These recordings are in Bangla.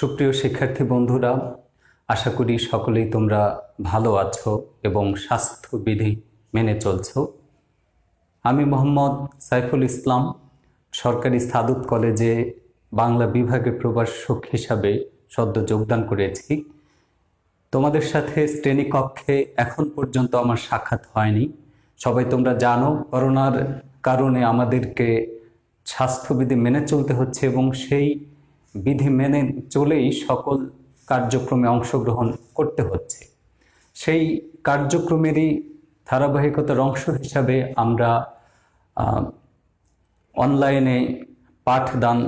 সুপ্রিয় শিক্ষার্থী বন্ধুরা, আশা করি সকলেই তোমরা ভালো আছো এবং স্বাস্থ্যবিধি মেনে চলছ। আমি মোহাম্মদ সাইফুল ইসলাম, সরকারি সাদুত কলেজে বাংলা বিভাগে প্রভাষক হিসাবে সদ্য যোগদান করেছি। তোমাদের সাথে শ্রেণীকক্ষে এখন পর্যন্ত আমার সাক্ষাৎ হয়নি। সবাই তোমরা জানো, করোনার কারণে আমাদেরকে স্বাস্থ্যবিধি মেনে চলতে হচ্ছে এবং সেই বিধি মেনে চলেই সকল কার্যক্রমে অংশগ্রহণ করতে হচ্ছে। সেই কার্যক্রমেরই ধারাবাহিকতার অংশ হিসাবে আমরা অনলাইনে পাঠদান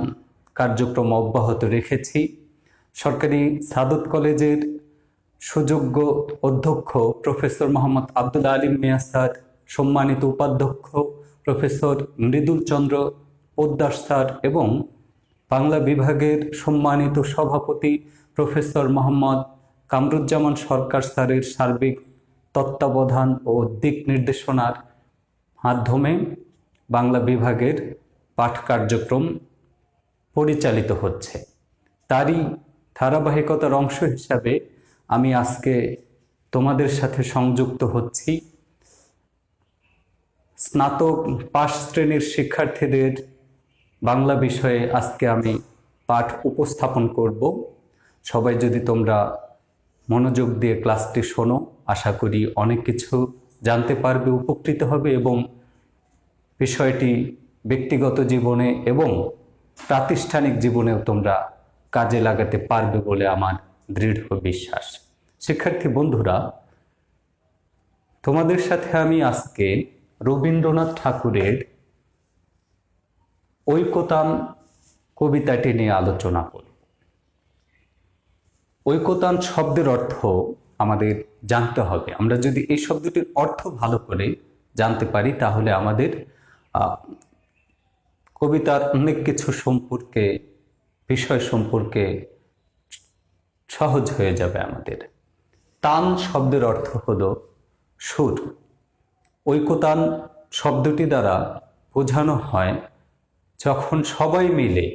কার্যক্রম অব্যাহত রেখেছি। সরকারি সাদত কলেজের সুযোগ্য অধ্যক্ষ প্রফেসর মোহাম্মদ আব্দুল আলিম মিয়া স্যার, সম্মানিত উপাধ্যক্ষ প্রফেসর মৃদুল চন্দ্র পোদ্দার স্যার এবং বাংলা বিভাগের সম্মানিত সভাপতি প্রফেসর মোহাম্মদ কামরুজ্জামান সরকার স্যারের সার্বিক তত্ত্বাবধান ও দিক নির্দেশনার মাধ্যমে বাংলা বিভাগের পাঠ কার্যক্রম পরিচালিত হচ্ছে। তারই ধারাবাহিকতার অংশ হিসাবে আমি আজকে তোমাদের সাথে সংযুক্ত হচ্ছি। স্নাতক পাশ শ্রেণির শিক্ষার্থীদের বাংলা বিষয়ে আজকে আমি পাঠ উপস্থাপন করব। সবাই যদি তোমরা মনোযোগ দিয়ে ক্লাসটি শোনো, আশা করি অনেক কিছু জানতে পারবে, উপকৃত হবে এবং বিষয়টি ব্যক্তিগত জীবনে এবং প্রাতিষ্ঠানিক জীবনেও তোমরা কাজে লাগাতে পারবে বলে আমার দৃঢ় বিশ্বাস। শিক্ষার্থী বন্ধুরা, তোমাদের সাথে আমি আজকে রবীন্দ্রনাথ ঠাকুরের ঐকতান কবিতাটি নিয়ে আলোচনা করব। ঐকতান শব্দের অর্থ আমাদের জানতে হবে। আমরা যদি এই শব্দটির অর্থ ভালো করে জানতে পারি, তাহলে আমাদের কবিতার অনেক কিছু সম্পর্কে, বিষয় সম্পর্কে সহজ হয়ে যাবে আমাদের। তান শব্দের অর্থ হলো সুর। ঐকতান শব্দটি দ্বারা বোঝানো হয় যখন সবাই মিলে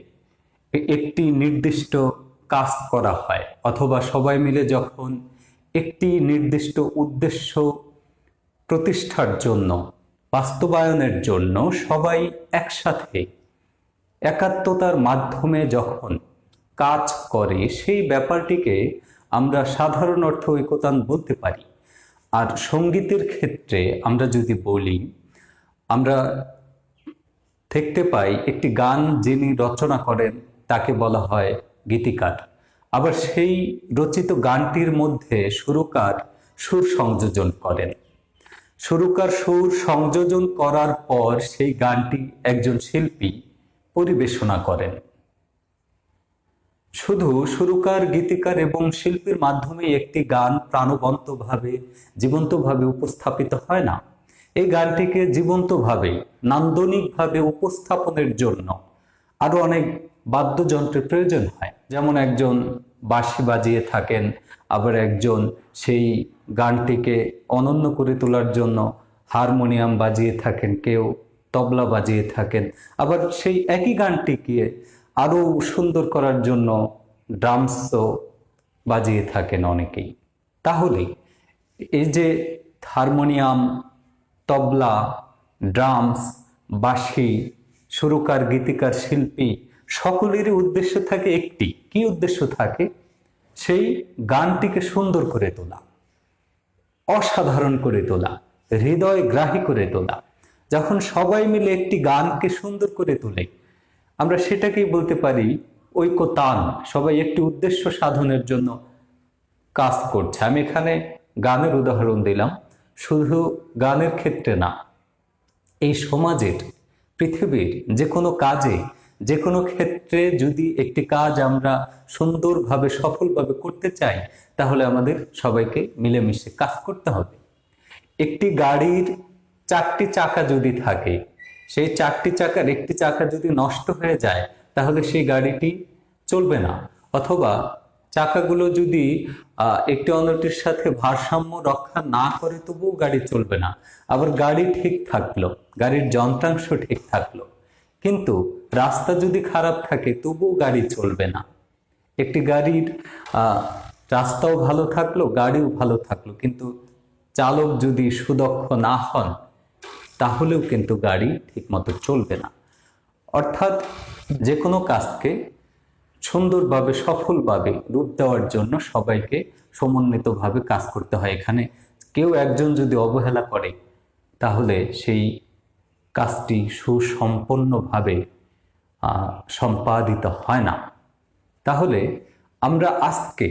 একটি নির্দিষ্ট কাজ করা হয়, অথবা সবাই মিলে যখন একটি নির্দিষ্ট উদ্দেশ্য প্রতিষ্ঠার জন্য, বাস্তবায়নের জন্য সবাই একসাথে একাত্মতার মাধ্যমে যখন কাজ করে, সেই ব্যাপারটিকে আমরা সাধারণ অর্থ ঐকতান বলতে পারি। আর সঙ্গীতের ক্ষেত্রে আমরা যদি বলি, আমরা দেখতে পাই একটি গান যিনি রচনা করেন, তাকে বলা হয় গীতিকার। আবার সেই রচিত গানটির মধ্যে সুরকার সুর সংযোজন করেন। সুরকার সুর সংযোজন করার পর সেই গানটি একজন শিল্পী পরিবেশনা করেন। শুধু সুরকার, গীতিকার এবং শিল্পীর মাধ্যমে একটি গান প্রাণবন্তভাবে, জীবন্তভাবে উপস্থাপিত হয় না। এই গানটিকে জীবন্তভাবে, নান্দনিকভাবে উপস্থাপনের জন্য আরও অনেক বাদ্যযন্ত্রের প্রয়োজন হয়। যেমন একজন বাঁশি বাজিয়ে থাকেন, আবার একজন সেই গানটিকে অনন্য করে তোলার জন্য হারমোনিয়াম বাজিয়ে থাকেন, কেউ তবলা বাজিয়ে থাকেন। আবার সেই একই গানটিকে আরও সুন্দর করার জন্য ড্রামসও বাজিয়ে থাকেন অনেকেই। তাহলে এই যে হারমোনিয়াম তবলা, ড্রামস, বাঁশি, সুরকার, গীতিকার, শিল্পী সকলেরই উদ্দেশ্য থাকে একটি। কি উদ্দেশ্য থাকে? সেই গানটিকে সুন্দর করে তোলা, অসাধারণ করে তোলা, হৃদয় গ্রাহী করে তোলা। যখন সবাই মিলে একটি গানকে সুন্দর করে তোলে, আমরা সেটাকেই বলতে পারি ঐক্যতান। সবাই একটি উদ্দেশ্য সাধনের জন্য কাজ করছে। আমি এখানে গানের উদাহরণ দিলাম। শুধু গানের ক্ষেত্রে না, এই সমাজের, পৃথিবীর যে কোনো কাজে যে কোনো ক্ষেত্রে যদি একটি কাজ আমরা সুন্দরভাবে, সফলভাবে করতে চাই, তাহলে আমাদের সবাইকে মিলেমিশে কাজ করতে হবে। একটি গাড়ির চারটি চাকা যদি থাকে, সেই চারটি চাকার একটি চাকা যদি নষ্ট হয়ে যায়, তাহলে সেই গাড়িটি চলবে না, অথবা চাকাগুলো যদি একটি অন্যটির সাথে ভারসাম্য রক্ষা না করে, তবুও গাড়ি চলবে না। আবার গাড়ি ঠিক থাকল, গাড়ির যন্ত্রাংশ ঠিক থাকল। কিন্তু রাস্তা যদি খারাপ থাকে, তবুও গাড়ি চলবে না। একটি গাড়ির রাস্তাও ভালো থাকল, গাড়িও ভালো থাকল, কিন্তু চালক যদি সুদক্ষ না হন, তাহলেও কিন্তু গাড়ি ঠিকমতো চলবে না। অর্থাৎ যে কোনো কাজকে সুন্দরভাবে, সফলভাবে রূপ দেওয়ার জন্য সবাইকে সমন্বিতভাবে কাজ করতে হয় এখানে। কেউ একজন যদি অবহেলা করে, তাহলে সেই কাজটি সুসম্পন্নভাবে সম্পাদিত হয় না। তাহলে আমরা আজকে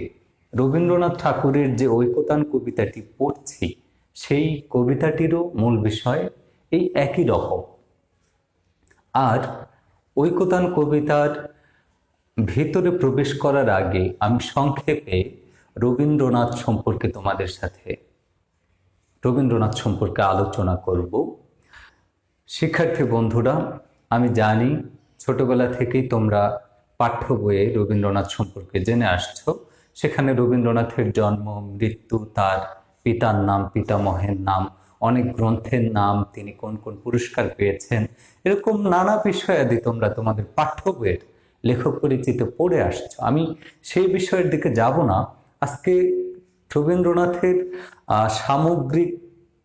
রবীন্দ্রনাথ ঠাকুরের যে ঐকতান কবিতাটি পড়ছি, সেই কবিতাটিরও মূল বিষয় এই একই রকম। আর ঐকতান কবিতার ভেতরে প্রবেশ করার আগে আমি সংক্ষেপে রবীন্দ্রনাথ সম্পর্কে তোমাদের সাথে রবীন্দ্রনাথ সম্পর্কে আলোচনা করব। শিক্ষার্থী বন্ধুরা, আমি জানি ছোটবেলা থেকেই তোমরা পাঠ্য বইয়ে রবীন্দ্রনাথ সম্পর্কে জেনে আসছো। সেখানে রবীন্দ্রনাথের জন্ম, মৃত্যু, তার পিতার নাম, পিতামহের নাম, অনেক গ্রন্থের নাম, তিনি কোন কোন পুরস্কার পেয়েছেন, এরকম নানা বিষয়াদি তোমরা তোমাদের পাঠ্য বইয়ের লেখক পরিচিত পড়ে আসছো। আমি সেই বিষয়ের দিকে যাব না। আজকে রবীন্দ্রনাথের সামগ্রিক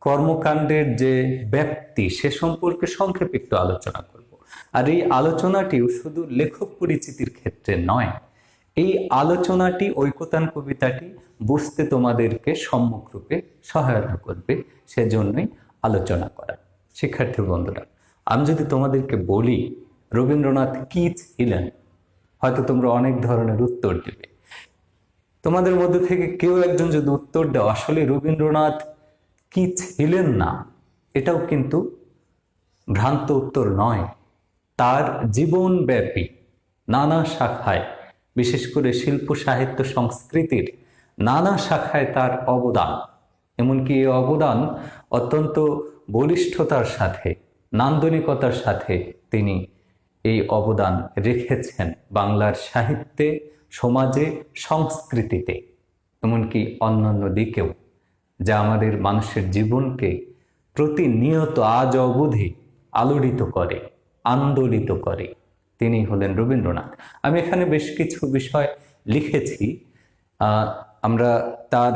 কর্মকাণ্ডের যে ব্যক্তি, সে সম্পর্কে সংক্ষেপে একটু আলোচনা করব। আর এই আলোচনাটিও শুধু লেখক পরিচিতির ক্ষেত্রে নয়, এই আলোচনাটি, ঐকতান কবিতাটি বুঝতে তোমাদেরকে সম্মুখরূপে সহায়তা করবে, সেজন্যই আলোচনা করা। শিক্ষার্থী বন্ধুরা, আমি যদি তোমাদেরকে বলি, রবীন্দ্রনাথ কি ছিলেন? হয়তো তোমরা অনেক ধরনের উত্তর দেবে। তোমাদের মধ্যে থেকে কেউ একজন যদি উত্তর দাও আসলে রবীন্দ্রনাথ কি ছিলেন না? এটাও কিন্তু ভ্রান্ত উত্তর নয়। তার জীবনব্যাপী নানা শাখায়, বিশেষ করে শিল্প, সাহিত্য, সংস্কৃতির নানা শাখায় তার অবদান। এমনকি এই অবদান অত্যন্ত বলিষ্ঠতার সাথে, নান্দনিকতার সাথে তিনি এই অবদান রেখেছেন বাংলার সাহিত্যে, সমাজে, সংস্কৃতিতে, এমনকি অন্যান্য দিকেও, যা আমাদের মানুষের জীবনকে প্রতিনিয়ত আজ অবধি আলোড়িত করে, আন্দোলিত করে। তিনি হলেন রবীন্দ্রনাথ। আমি এখানে বেশ কিছু বিষয় লিখেছি। আমরা তার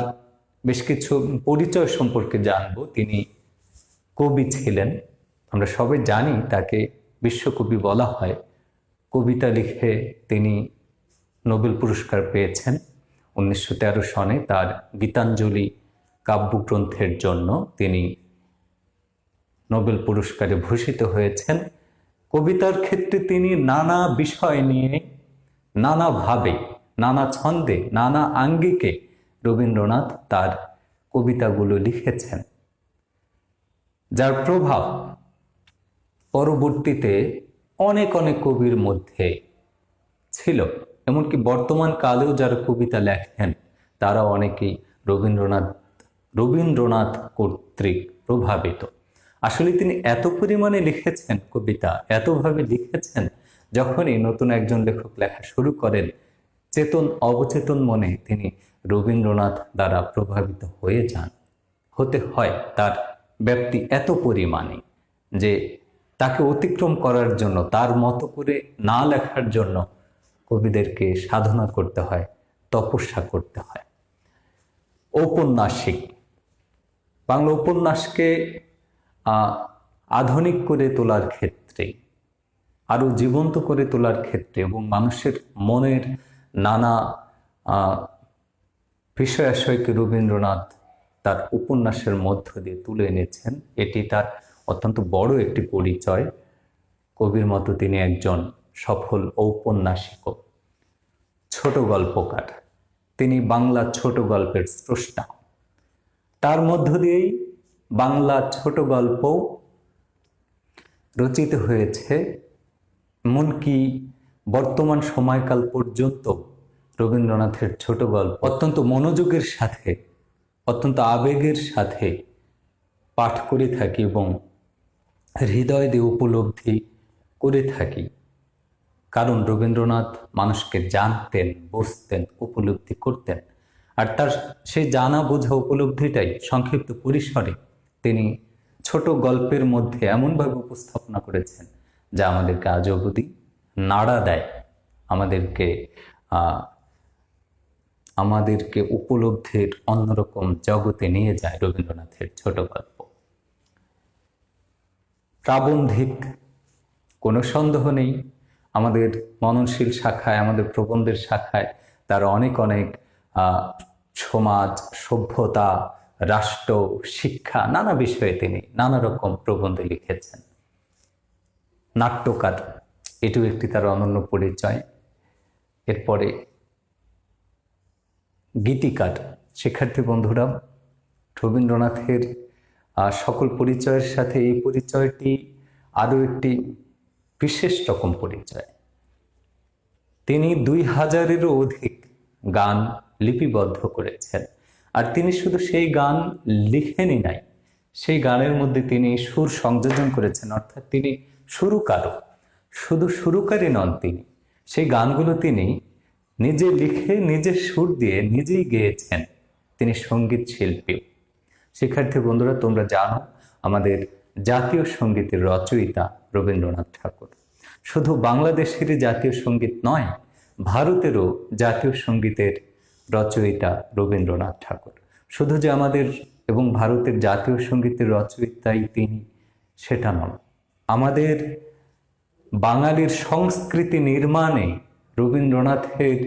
বেশ কিছু পরিচয় সম্পর্কে জানব। তিনি কবি ছিলেন। আমরা সবাই জানি তাকে বিশ্বকবি বলা হয়, কবিতা লিখে তিনি নোবেল পুরস্কার পেয়েছেন। উনিশশো তেরো সনে তার গীতাঞ্জলি কাব্যগ্রন্থের জন্য তিনি নোবেল পুরস্কারে ভূষিত হয়েছেন। কবিতার ক্ষেত্রে তিনি নানা বিষয় নিয়ে নানাভাবে নানা ছন্দে, নানা আঙ্গিকে রবীন্দ্রনাথ তার কবিতাগুলো লিখেছেন। যার প্রভাব পরবর্তীতে অনেক অনেক কবির মধ্যে ছিল। এমনকি বর্তমান কালেও যারা কবিতা লেখেন, তারা অনেকেই রবীন্দ্রনাথ রবীন্দ্রনাথ কর্তৃক প্রভাবিত। আসলে তিনি এত পরিমাণে লিখেছেন কবিতা, এতভাবে লিখেছেন, যখনই নতুন একজন লেখক লেখা শুরু করেন, চেতন, অবচেতন মনে তিনি রবীন্দ্রনাথ দ্বারা প্রভাবিত হয়ে যান। হতে হয় তার ব্যাপ্তি এত পরিমাণে যে তাকে অতিক্রম করার জন্য, তার মতো করে না লেখার জন্য কবিদেরকে সাধনা করতে হয়, তপস্যা করতে হয়। ঔপন্যাসিক। বাংলা উপন্যাসকে আধুনিক করে তোলার ক্ষেত্রে আরও জীবন্ত করে তোলার ক্ষেত্রে এবং মানুষের মনের নানা বিষয়াশয়কে রবীন্দ্রনাথ তার উপন্যাসের মধ্য দিয়ে তুলে এনেছেন, এটি তার অত্যন্ত বড় একটি পরিচয়। কবির মতো তিনি একজন সফল ঔপন্যাসিকও ছোট গল্পকার। তিনি বাংলা ছোট গল্পের স্রষ্টা। তার মধ্য দিয়েই বাংলা ছোট গল্প রচিত হয়েছে। এমনকি বর্তমান সময়কাল পর্যন্ত রবীন্দ্রনাথের ছোট গল্প অত্যন্ত মনোযোগের সাথে, অত্যন্ত আবেগের সাথে পাঠ করে থাকি এবং হৃদয় দিয়ে উপলব্ধি করে থাকি। কারণ রবীন্দ্রনাথ মানুষকে জানতেন, বুঝতেন, উপলব্ধি করতেন। আর তার সেই জানা বোঝা উপলব্ধিটাই সংক্ষিপ্ত পরিসরে তিনি ছোট গল্পের মধ্যে এমনভাবে উপস্থাপনা করেছেন, যা আমাদেরকে আজ অবধি নাড়া দেয়। আমাদেরকে আমাদেরকে উপলব্ধির অন্যরকম জগতে নিয়ে যায় রবীন্দ্রনাথের ছোট গল্প। প্রাবন্ধিক। কোনো সন্দেহ নেই, আমাদের মননশীল শাখায়, আমাদের প্রবন্ধের শাখায় তার অনেক অনেক সমাজ, সভ্যতা, রাষ্ট্র, শিক্ষা, নানা বিষয়ে তিনি নানা রকম প্রবন্ধ লিখেছেন। নাট্যকার, এটিও একটি তার অনন্য পরিচয়। এরপরে গীতিকার, শিক্ষার্থী বন্ধুরা, রবীন্দ্রনাথের সকল পরিচয়ের সাথে এই পরিচয়টি আরও একটি বিশেষ রকম পরিচয়। তিনি দুই হাজারেরও অধিক গান লিপিবদ্ধ করেছেন। আর তিনি শুধু সেই গান লিখেনি নাই, সেই গানের মধ্যে তিনি সুর সংযোজন করেছেন। অর্থাৎ তিনি সুরকারও শুধু সুরকারই নন তিনি, সেই গানগুলো তিনি নিজে লিখে, নিজে সুর দিয়ে নিজেই গেয়েছেন। তিনি সংগীত শিল্পী। শিক্ষার্থী বন্ধুরা, তোমরা জানো আমাদের জাতীয় সঙ্গীতের রচয়িতা রবীন্দ্রনাথ ঠাকুর। শুধু বাংলাদেশেরই জাতীয় সংগীত নয়, ভারতেরও জাতীয় সঙ্গীতের রচয়িতা রবীন্দ্রনাথ ঠাকুর। শুধু যে আমাদের এবং ভারতের জাতীয় সঙ্গীতের রচয়িতাই তিনি, সেটা নন। আমাদের বাঙালির সংস্কৃতি নির্মাণে রবীন্দ্রনাথের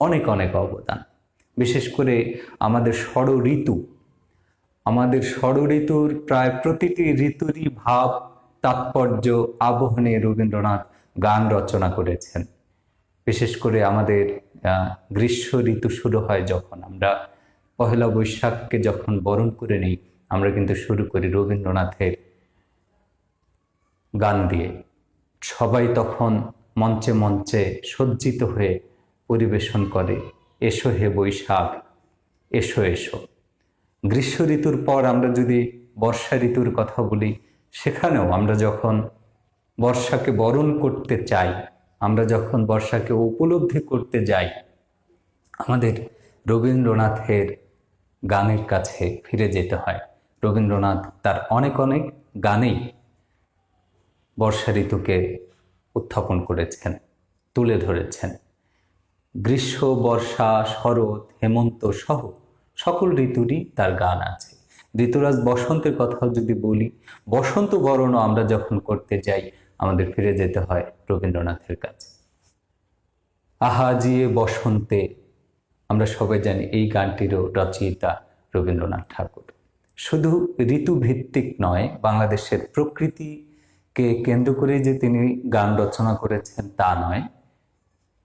অনেক অনেক অবদান। বিশেষ করে আমাদের ষড় ঋতু আমাদের ষড় ঋতুর প্রায় প্রতিটি ঋতুরই ভাব, তাৎপর্য আবহনে রবীন্দ্রনাথ গান রচনা করেছেন। বিশেষ করে আমাদের গ্রীষ্ম ঋতু শুরু হয় যখন আমরা পহেলা বৈশাখকে যখন বরণ করে নিই, আমরা কিন্তু শুরু করি রবীন্দ্রনাথের গান দিয়ে। সবাই তখন মঞ্চে মঞ্চে সজ্জিত হয়ে পরিবেশন করে, এসো হে বৈশাখ, এসো এসো। গ্রীষ্ম ঋতুর পর আমরা যদি বর্ষা ঋতুর কথা বলি, সেখানেও আমরা যখন বর্ষাকে বরণ করতে চাই, আমরা যখন বর্ষাকে উপলব্ধি করতে যাই, আমাদের রবীন্দ্রনাথের গানের কাছে ফিরে যেতে হয়। রবীন্দ্রনাথ তার অনেক অনেক গানেই বর্ষা ঋতুকে উত্থাপন করেছেন, তুলে ধরেছেন। গ্রীষ্ম, বর্ষা, শরৎ, হেমন্ত সহ সকল ঋতুরই তার গান আছে। ঋতুরাজ বসন্তের কথাও যদি বলি, বসন্ত বরণও আমরা যখন করতে যাই, আমাদের ফিরে যেতে হয় রবীন্দ্রনাথের কাছে। আহা জিয়ে বসন্তে, আমরা সবাই জানি এই গানটিরও রচয়িতা রবীন্দ্রনাথ ঠাকুর। শুধু ঋতুভিত্তিক নয়, বাংলাদেশের প্রকৃতিকে কেন্দ্র করে যে তিনি গান রচনা করেছেন তা নয়,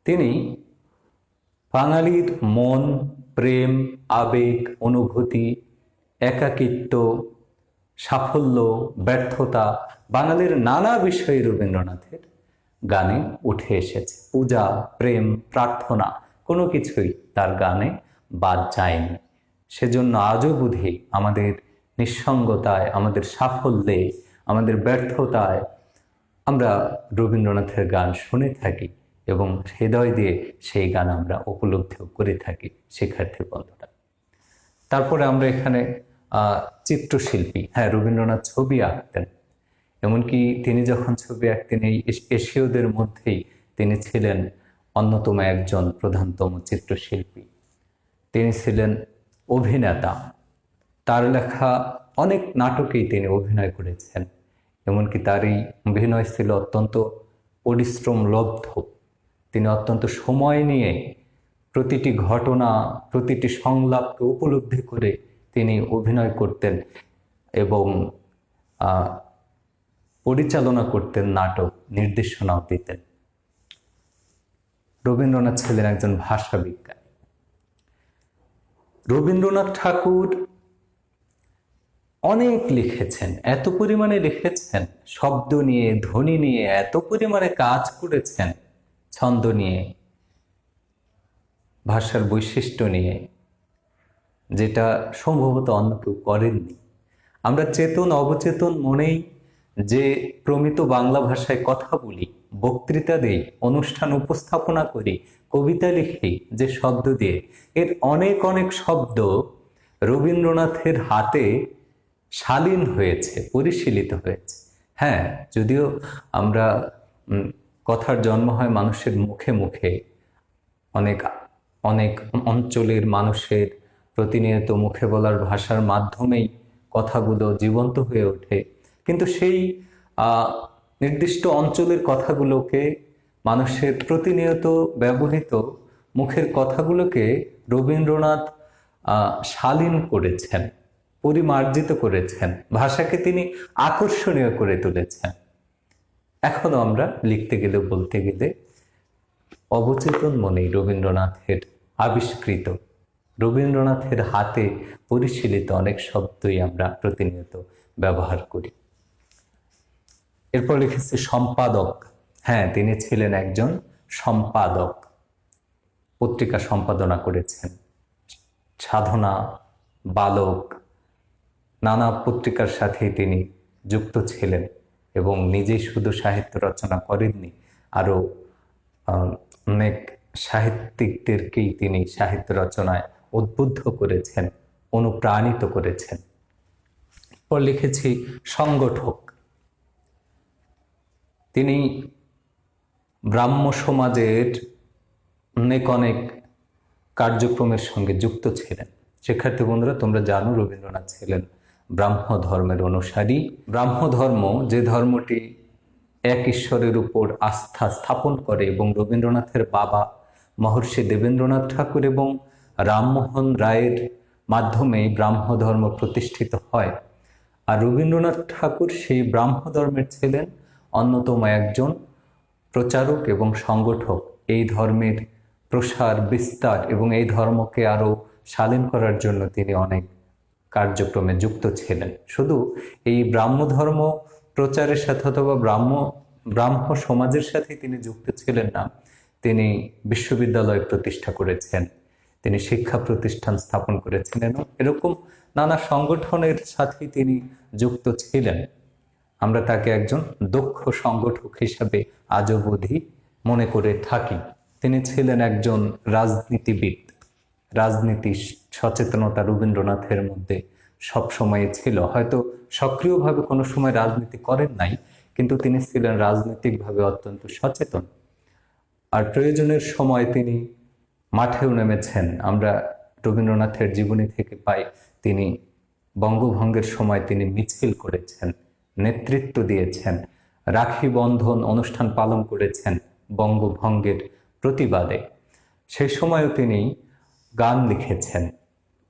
তিনি বাঙালির মন, প্রেম আবেগ, অনুভূতি, একাকিত্ব, সাফল্য, ব্যর্থতা বাঙালির নানা বিষয়ে রবীন্দ্রনাথের গানে উঠে এসেছে। পূজা, প্রেম, প্রার্থনা কোনো কিছুই তার গানে বাদ যায়নি। সেজন্য আজও বুঝি আমাদের নিঃসঙ্গতায়, আমাদের সাফল্যে, আমাদের ব্যর্থতায় আমরা রবীন্দ্রনাথের গান শুনে থাকি এবং হৃদয় দিয়ে সেই গান আমরা উপলব্ধিও করে থাকি। শিক্ষার্থী বন্ধুরা তারপরে আমরা এখানে চিত্রশিল্পী। হ্যাঁ রবীন্দ্রনাথ ছবি আঁকতেন। এমনকি তিনি যখন ছবি আঁকতেন, এই এশীয়দের মধ্যেই তিনি ছিলেন অন্যতম একজন প্রধানতম চিত্রশিল্পী। তিনি ছিলেন অভিনেতা। তার লেখা অনেক নাটকেই তিনি অভিনয় করেছেন। এমনকি তার এই অভিনয় ছিল অত্যন্ত পরিশ্রমলব্ধ। তিনি অত্যন্ত সময় নিয়ে প্রতিটি ঘটনা, প্রতিটি সংলাপকে উপলব্ধি করে তিনি অভিনয় করতেন এবং পরিচালনা করতেন নাটক নির্দেশনাও দিতেন। রবীন্দ্রনাথ ছিলেন একজন ভাষাবিজ্ঞানী। রবীন্দ্রনাথ ঠাকুর অনেক লিখেছেন, এত পরিমাণে লিখেছেন, শব্দ নিয়ে, ধ্বনি নিয়ে, এত পরিমাণে কাজ করেছেন, ছন্দ নিয়ে ভাষার বৈশিষ্ট্য নিয়ে, যেটা সম্ভবত অন্য কেউ করেননি। আমরা চেতন, অবচেতন মনেই যে প্রমিত বাংলা ভাষায় কথা বলি, বক্তৃতা দিই, অনুষ্ঠান উপস্থাপনা করি, কবিতা লিখি যে শব্দ দিয়ে, এর অনেক অনেক শব্দ রবীন্দ্রনাথের হাতে শালীন হয়েছে, পরিশীলিত হয়েছে। হ্যাঁ যদিও আমরা কথার জন্ম হয় মানুষের মুখে মুখে অনেক অনেক অঞ্চলের মানুষের প্রতিনিয়ত মুখে বলার ভাষার মাধ্যমেই কথাগুলো জীবন্ত হয়ে ওঠে। কিন্তু সেই নির্দিষ্ট অঞ্চলের কথাগুলোকে মানুষের প্রতিনিয়ত ব্যবহৃত মুখের কথাগুলোকে রবীন্দ্রনাথ শালীন করেছেন, পরিমার্জিত করেছেন, ভাষাকে তিনি আকর্ষণীয় করে তুলেছেন। এখনও আমরা লিখতে গেলে, বলতে গেলে অবচেতন মনেই রবীন্দ্রনাথের আবিষ্কৃত। রবীন্দ্রনাথের হাতে পরিশীলিত অনেক শব্দই আমরা প্রতিনিয়ত ব্যবহার করি। এরপর লিখেছে সম্পাদক। হ্যাঁ তিনি ছিলেন একজন সম্পাদক। পত্রিকা সম্পাদনা করেছেন। সাধনা, বালক, নানা পত্রিকার সাথেই তিনি যুক্ত ছিলেন এবং নিজেই শুধু সাহিত্য রচনা করেননি, আরও অনেক সাহিত্যিকদেরকেই তিনি সাহিত্য রচনায় উদ্বুদ্ধ করেছেন, অনুপ্রাণিত করেছেন। এরপর লিখেছি, সংগঠক। তিনি ব্রাহ্ম সমাজের অনেক অনেক কার্যক্রমের সঙ্গে যুক্ত ছিলেন। শিক্ষার্থী বন্ধুরা, তোমরা জানো রবীন্দ্রনাথ ছিলেন ব্রাহ্ম ধর্মের অনুসারী। ব্রাহ্ম ধর্ম যে ধর্মটি এক ঈশ্বরের উপর আস্থা স্থাপন করে এবং রবীন্দ্রনাথের বাবা মহর্ষি দেবেন্দ্রনাথ ঠাকুর এবং রামমোহন রায়ের মাধ্যমে ব্রাহ্ম ধর্ম প্রতিষ্ঠিত হয়। আর রবীন্দ্রনাথ ঠাকুর সেই ব্রাহ্ম ধর্মের ছিলেন অন্যতম একজন প্রচারক এবং সংগঠক। এই ধর্মের প্রসার, বিস্তার এবং এই ধর্মকে আরও শালীন করার জন্য তিনি অনেক কার্যক্রমে যুক্ত ছিলেন। শুধু এই ব্রাহ্ম ধর্ম প্রচারের সাথে অথবা ব্রাহ্ম ব্রাহ্ম সমাজের সাথে তিনি যুক্ত ছিলেন না। তিনি বিশ্ববিদ্যালয় প্রতিষ্ঠা করেছেন। তিনি শিক্ষা প্রতিষ্ঠান স্থাপন করেছিলেন এরকম নানা সংগঠনের সাথে তিনি যুক্ত ছিলেন। আমরা তাকে একজন দক্ষ সংগঠক হিসাবে আজও অবধি মনে করে থাকি। তিনি ছিলেন একজন রাজনীতিবিদ। রাজনীতি সচেতনতা রবীন্দ্রনাথের মধ্যে সবসময় ছিল। হয়তো সক্রিয়ভাবে কোনো সময় রাজনীতি করেন নাই, কিন্তু তিনি ছিলেন রাজনৈতিকভাবে অত্যন্ত সচেতন। আর প্রয়োজনের সময় তিনি মাঠেও নেমেছেন। আমরা রবীন্দ্রনাথের জীবনী থেকে পাই, তিনি বঙ্গভঙ্গের সময় তিনি মিছিল করেছেন, নেতৃত্ব দিয়েছেন, রাখি বন্ধন অনুষ্ঠান পালন করেছেন বঙ্গভঙ্গের প্রতিবাদে। সেই সময়ও তিনি গান লিখেছেন।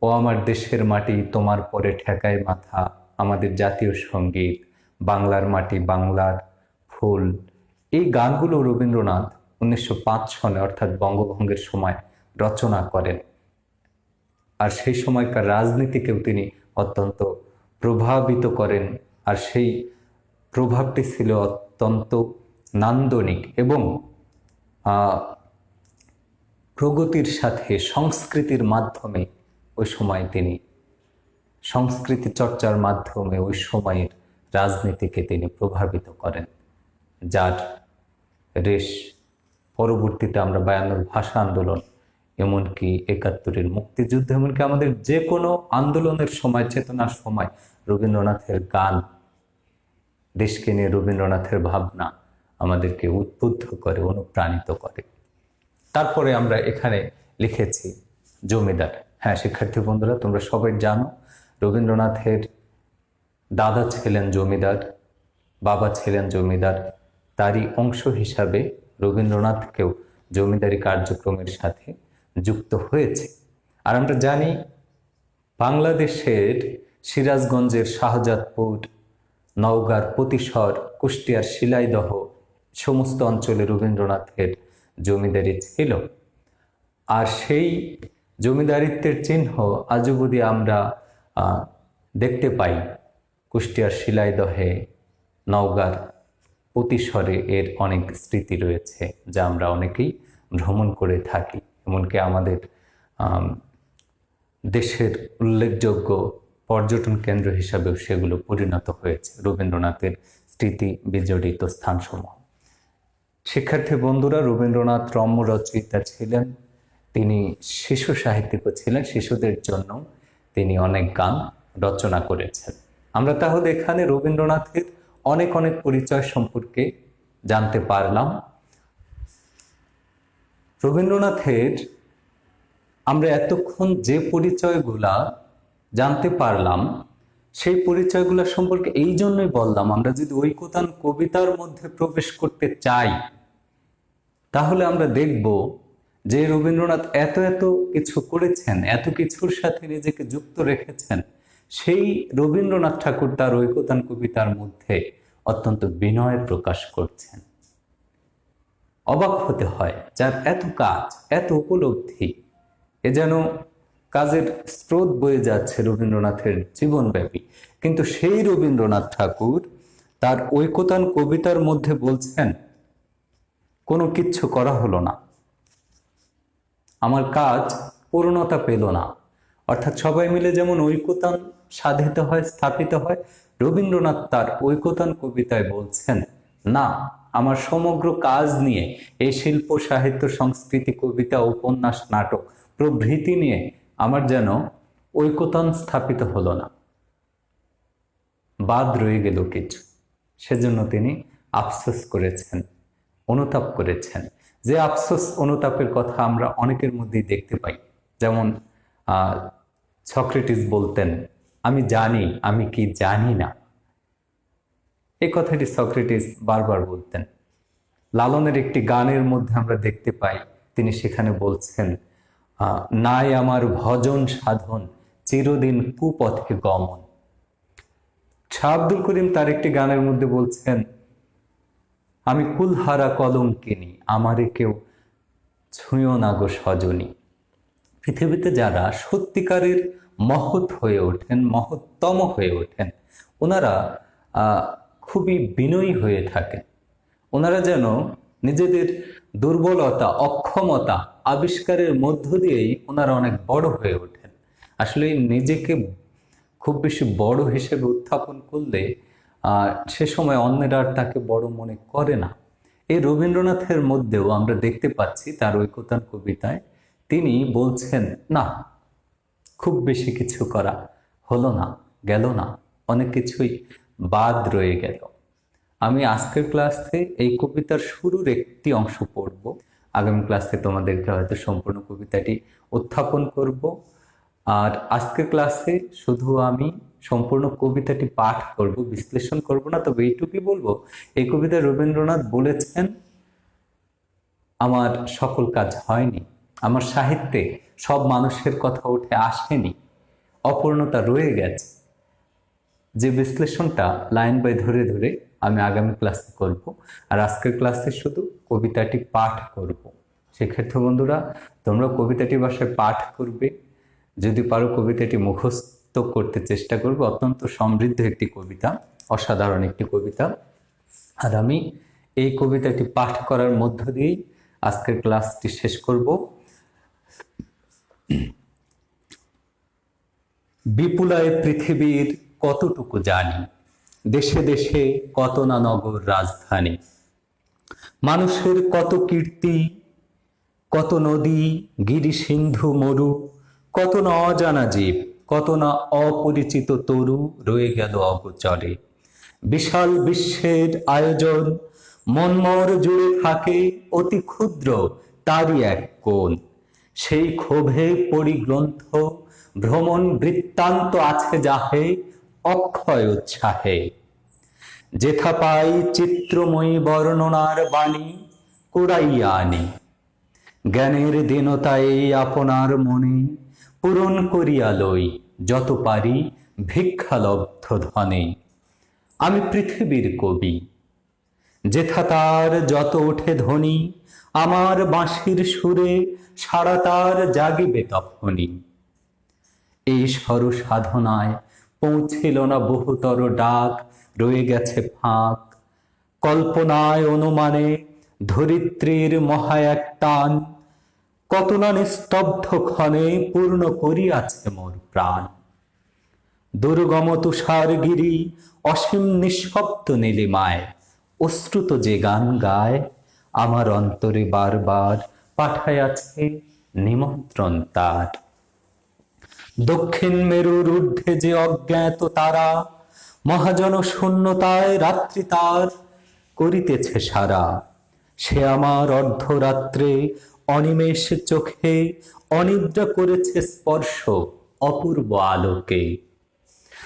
ও আমার দেশের মাটি তোমার পরে ঠেকায় মাথা, আমাদের জাতীয় সংগীত, বাংলার মাটি বাংলার ফুল। এই গানগুলো রবীন্দ্রনাথ উনিশশো পাঁচ সনে অর্থাৎ বঙ্গভঙ্গের সময় রচনা করেন। আর সেই সময়কার রাজনীতিকেও তিনি অত্যন্ত প্রভাবিত করেন। আর সেই প্রভাবটি ছিল অত্যন্ত নান্দনিক এবং প্রগতির সাথে সংস্কৃতির মাধ্যমে ওই সময় তিনি সংস্কৃতি চর্চার মাধ্যমে ওই সময়ের রাজনীতিকে তিনি প্রভাবিত করেন, যার রেশ পরবর্তীতে আমরা বায়ান্নর ভাষা আন্দোলন, এমনকি একাত্তরের মুক্তিযুদ্ধ, এমনকি আমাদের যে কোনো আন্দোলনের সময়, চেতনার সময় রবীন্দ্রনাথের গান, দেশকে নিয়ে রবীন্দ্রনাথের ভাবনা আমাদেরকে উদ্বুদ্ধ করে, অনুপ্রাণিত করে। তারপরে আমরা এখানে লিখেছি জমিদার। হ্যাঁ শিক্ষার্থী বন্ধুরা, তোমরা সবাই জানো, রবীন্দ্রনাথের দাদা ছিলেন জমিদার, বাবা ছিলেন জমিদার। তারই অংশ হিসাবে রবীন্দ্রনাথকেও জমিদারি কার্যক্রমের সাথে যুক্ত হয়েছে। আর আমরা জানি, বাংলাদেশের সিরাজগঞ্জের শাহজাদপুর, নওগাঁর প্রতিসর, কুষ্টিয়ার শিলাইদহ সমস্ত অঞ্চলে রবীন্দ্রনাথের জমিদারি ছিল। আর সেই জমিদারিত্বের চিহ্ন আজ অবধি আমরা দেখতে পাই, কুষ্টিয়ার শিলাইদহে নওগাঁর অতিস্বরে এর অনেক স্মৃতি রয়েছে, যা আমরা অনেকেই ভ্রমণ করে থাকি। এমনকি আমাদের দেশের উল্লেখযোগ্য পর্যটন কেন্দ্র হিসাবেও সেগুলো পরিণত হয়েছে, রবীন্দ্রনাথের স্মৃতি বিজড়িত স্থানসমূহ। শিক্ষার্থী বন্ধুরা, রবীন্দ্রনাথ রম্য রচয়িতা ছিলেন তিনি শিশু সাহিত্যিকও ছিলেন, শিশুদের জন্য তিনি অনেক গান রচনা করেছেন। আমরা তাহলে এখানে রবীন্দ্রনাথের অনেক অনেক পরিচয় সম্পর্কে জানতে পারলাম। রবীন্দ্রনাথের আমরা এতক্ষণ যে পরিচয়গুলা জানতে পারলাম, সেই পরিচয়গুলো সম্পর্কে এই জন্যই বললাম, আমরা যদি ঐকতান কবিতার মধ্যে প্রবেশ করতে চাই, তাহলে আমরা দেখব যে রবীন্দ্রনাথ এত এত কিছু করেছেন, এত কিছুর সাথে নিজেকে যুক্ত রেখেছেন, সেই রবীন্দ্রনাথ ঠাকুর তার ঐকতান কবিতার মধ্যে অত্যন্ত বিনয় প্রকাশ করছেন। অবাক হতে হয় যার এত কাজ, এত উপলব্ধি, এ যেন কাজের স্রোত বয়ে যাচ্ছে রবীন্দ্রনাথের জীবনব্যাপী। কিন্তু সেই রবীন্দ্রনাথ ঠাকুর তার ঐকতান কবিতার মধ্যে বলছেন, কোনো কিচ্ছু করা হলো না। আমার কাজ পূর্ণতা পেল না। অর্থাৎ সবাই মিলে যেমন ঐকতান সাধিত হয়, স্থাপিত হয়, রবীন্দ্রনাথ তার ঐকতান কবিতায় বলছেন, না, আমার সমগ্র কাজ নিয়ে এই শিল্প, সাহিত্য, সংস্কৃতি, কবিতা, উপন্যাস, নাটক প্রভৃতি নিয়ে আমার যেন ঐকতান স্থাপিত হলো না। বাদ রয়ে গেল কিছু। সেজন্য তিনি আফসোস করেছেন, অনুতাপ করেছেন। যে আফসোস অনুতাপের কথা আমরা অনেকের মধ্যেই দেখতে পাই। যেমন সক্রেটিস বলতেন, আমি জানি, আমি কি জানি না। এই কথাটি সক্রেটিস বারবার বলতেন। লালনের একটি গানের মধ্যে আমরা দেখতে পাই, তিনি সেখানে বলছেন নাই আমার ভজন সাধন, চিরদিন কুপথে গমন। শাহ আব্দুল করিম তার একটি গানের মধ্যে বলছেন আমি কুলহারা কলম কিনি, আমারে কেউ ছুঁয়ো না গো সজনী। পৃথিবীতে যারা সত্যিকারের মহৎ হয়ে ওঠেন, মহত্তম হয়ে ওঠেন, ওনারা খুবই বিনয়ী হয়ে থাকেন। ওনারা যেন নিজেদের দুর্বলতা, অক্ষমতা, আবিষ্কারের মধ্য দিয়েই ওনারা অনেক বড় হয়ে ওঠেন। আসলে নিজেকে খুব বেশি বড় হিসেবে উত্থাপন করলে সে সময় অন্যেরা আর তাকে বড় মনে করে না। এই রবীন্দ্রনাথের মধ্যেও আমরা দেখতে পাচ্ছি তার ঐকতান কবিতায় তিনি বলছেন, না, খুব বেশি কিছু করা হলো না, গেল না, অনেক কিছুই বাদ রয়ে গেল। আমি আজকের ক্লাসে এই কবিতার শুরুর একটি অংশ পড়ব। আগামী ক্লাসে তোমাদেরকে হয়তো সম্পূর্ণ কবিতাটি উত্থাপন করব। আর আজকের ক্লাসে শুধু আমি সম্পূর্ণ কবিতাটি পাঠ করব, বিশ্লেষণ করব না, তবে এইটুকুই বলব। এই কবিতায় রবীন্দ্রনাথ বলেছেন, আমার সকল কাজ হয়নি, আমার সাহিত্যে সব মানুষের কথা উঠে আসেনি, অপূর্ণতা রয়ে গেছে। যে বিশ্লেষণটা লাইন বাই ধরে ধরে আমি আগামী ক্লাসে করব, আর আজকের ক্লাসে শুধু কবিতাটি পাঠ করব। সেক্ষেত্রে বন্ধুরা, তোমরা কবিতাটি বাসায় পাঠ করবে, যদি পারো কবিতাটি মুখস্থ করতে চেষ্টা করবে। অত্যন্ত সমৃদ্ধ একটি কবিতা, অসাধারণ একটি কবিতা। আর আমি এই কবিতাটি পাঠ করার মধ্য দিয়েই আজকের ক্লাসটি শেষ করব। বিপুলায় পৃথিবীর কতটুকু জানি, দেশে দেশে কত না নগর রাজধানী। মানুষের কত কীর্তি, কত নদী গিরি সিন্ধু মরু, কত না অজানা জীব। কত না অপরিচিত তরু রয়ে গেল অগোচরে। বিশাল বিশ্বের আয়োজন মনমর জুড়ে থাকে অতি ক্ষুদ্র তারই এক কোণ। সেই ক্ষোভে পরিগ্রন্থ, ভ্রমণ বৃত্তান্ত আছে যাহে অক্ষয় উৎসাহে যেথা পাই চিত্রময়ী বর্ণনার বাণী, কুড়াইয়া আনি। জ্ঞানের দীনতায় আপনার মনে পূরণ করিয়া লই, যত পারি ভিক্ষালব্ধ ধনে। আমি পৃথিবীর কবি, যেথা তার যত ওঠে ধ্বনি, আমার বাঁশির সুরে সারা তার জাগিবে তখনই এই সর সাধনায় পৌঁছিল না বহুতর ডাক, রয়ে গেছে ফাঁক। কল্পনায় অনুমানে ধরিত্রীর মহা এক টান কত না নিস্তব্ধ ক্ষণে পূর্ণ করিয়াছে মোর প্রাণ। দুর্গম তুষারগিরি, অসীম নিঃশব্দ নীলিমায়, অশ্রুত যে গান গায়, আমার অন্তরে বারবার পাঠাইয়াছে নিমন্ত্রণ তার। দক্ষিণ মেরুর ঊর্ধ্বে যে অজ্ঞাত তারা, মহাজন শূন্যতায় রাত্রি তার করিতেছে সারা। সে আমার অর্ধরাত্রে অনিমেষ চোখে, অনিদ্রা করেছে স্পর্শ অপূর্ব আলোকে।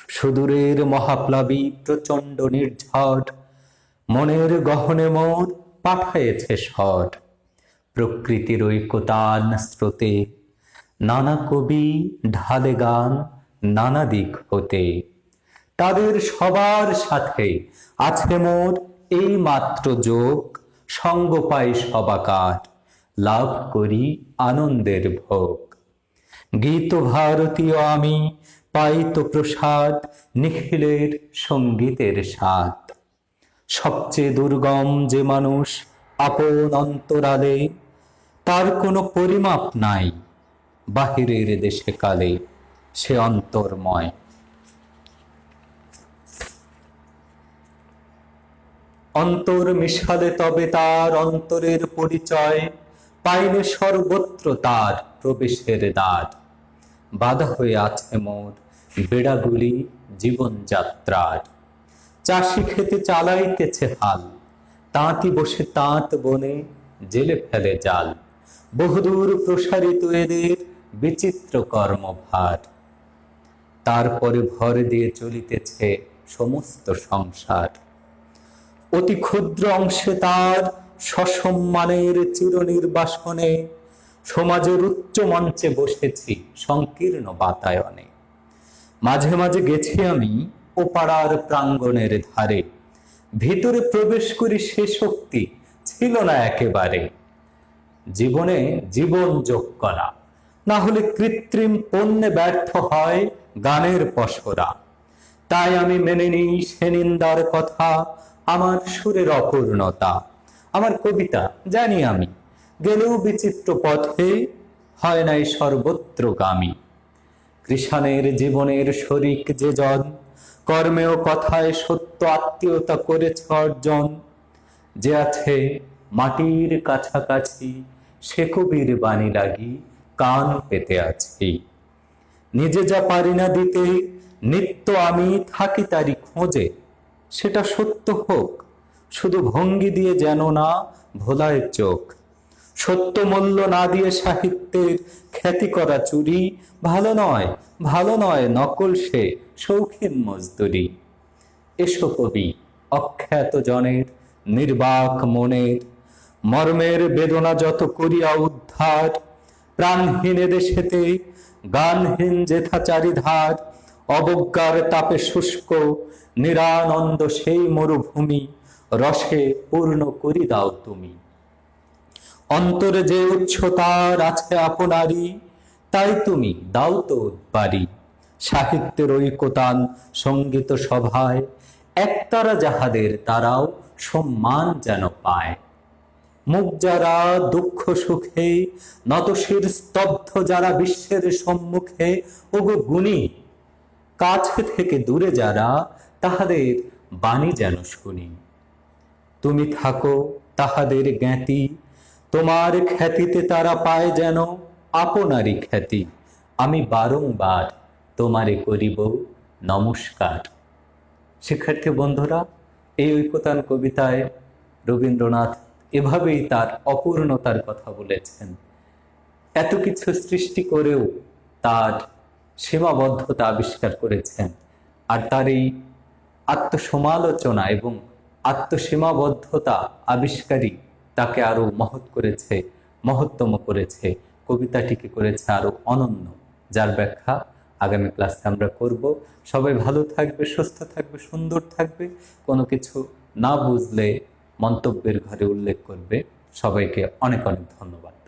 সুদূরের মহাপ্লাবী প্রচণ্ড নির্ঝট, মনের গহনে মোর পাঠায়েছে শট। প্রকৃতির ঐকতান স্রোতে, নানা কবি ঢালে গান, নানা দিক হতে। তাদের সবার সাথে আছে মোর এই মাত্র যোগ, সঙ্গ পাই সবাকার। লাভ করি আনন্দের ভোগ। গীত ভারতীয় আমি পাই তো প্রসাদ, নিখিলের সঙ্গীতের স্বাদ। সবচেয়ে দুর্গম যে মানুষ আপন অন্তরালে, তার কোনো পরিমাপ নাই বাহিরের দেশে কালে, সে অন্তর্ময়। অন্তর মিশালে তবে তার অন্তরের পরিচয় পাইলে সর্বত্র তার প্রবেশের দ্বার। বাধা হয়ে আছে মোর বেড়াগুলি জীবনযাত্রার। চাষি খেতে চালাইতেছে হাল, তাঁতি বসে তাঁত বনে জেলে ফেলে জাল। বহুদূর প্রসারিত এদের বিচিত্র কর্মভার। তারপরে ভর দিয়ে চলিতেছে সমস্ত সংসার। অতি ক্ষুদ্র অংশে তার সসম্মানের চিরনির্বাসনে সমাজের উচ্চ মঞ্চে বসেছি সংকীর্ণ বাতায়নে। মাঝে মাঝে গেছি আমি ও পাড়ার প্রাঙ্গণের ধারে। ভিতরে প্রবেশ করি সে শক্তি ছিল না একেবারে। জীবনে জীবন যোগ করা, না হলে কৃত্রিম পণ্যে ব্যর্থ হয় গানের পশরা। তাই আমি মেনে নিই সে নিন্দার কথা, আমার সুরের অপূর্ণতা। আমার কবিতা জানি আমি। গেলেও বিচিত্র পথে হয় নাই সর্বত্রগামী কৃষাণের জীবনের শরিক যে জন কর্মে ও কথায় সত্য আত্মীয়তা করেছে অর্জন। যে আছে মাটির কাছাকাছি, সে কবির বাণী লাগি কান পেতে আছি। নিজে যা পারি না দিতে, নিত্য আমি থাকি তারি খোঁজে, সেটা সত্য হোক শুধু ভঙ্গি দিয়ে যেন না ভোলায় চোখ। সত্য মূল্য না দিয়ে সাহিত্যের খ্যাতি করা চুরি, ভালো নয় ভালো নয় নকল সে শৌখিন মজদুরি। এসো কবি, অখ্যাত জনের নির্বাক মনের, মর্মের বেদনা যত করিয়া উদ্ধার, প্রাণহীন দেশেতে গানহীন যেথা চারিধার, অবজ্ঞার তাপে শুষ্ক, নিরানন্দ সেই মরুভূমি রসে পূর্ণ করি দাও তুমি। অন্তরে যে উচ্চতার আছে আপনারই, তাই তুমি দাও তো বাড়ি। সাহিত্যের ঐকতান সংগীত সভায়, একতারা যাহাদের তারাও সম্মান যেন পায়। মুখ যারা দুঃখ সুখে নতশির স্তব্ধ যারা বিশ্বের সম্মুখে, ওগো গুণী, কাছে থেকে দূরে যারা, তাহাদের বাণী যেন শুনি। তুমি থাকো তাহাদের জ্ঞাতি। তোমার খ্যাতিতে তারা পায় যেন আপনারই খ্যাতি। আমি বারংবার তোমারে করিব নমস্কার। শিক্ষার্থী বন্ধুরা, এই ঐকতান কবিতায় রবীন্দ্রনাথ এভাবেই তার অপূর্ণতার কথা বলেছেন। এত কিছু সৃষ্টি করেও তার সীমাবদ্ধতা আবিষ্কার করেছেন। আর তার এই আত্মসমালোচনা এবং আত্মসীমাবদ্ধতা আবিষ্কারী তাকে আরও মহৎ করেছে, মহত্তম করেছে। কবিতাটিকে করেছে আরও অনন্য। যার ব্যাখ্যা আগামী ক্লাসে আমরা করব। সবাই ভালো থাকবে, সুস্থ থাকবে, সুন্দর থাকবে। কোনো কিছু না বুঝলে মন্তব্যের ঘরে উল্লেখ করবে। সবাইকে অনেক অনেক ধন্যবাদ।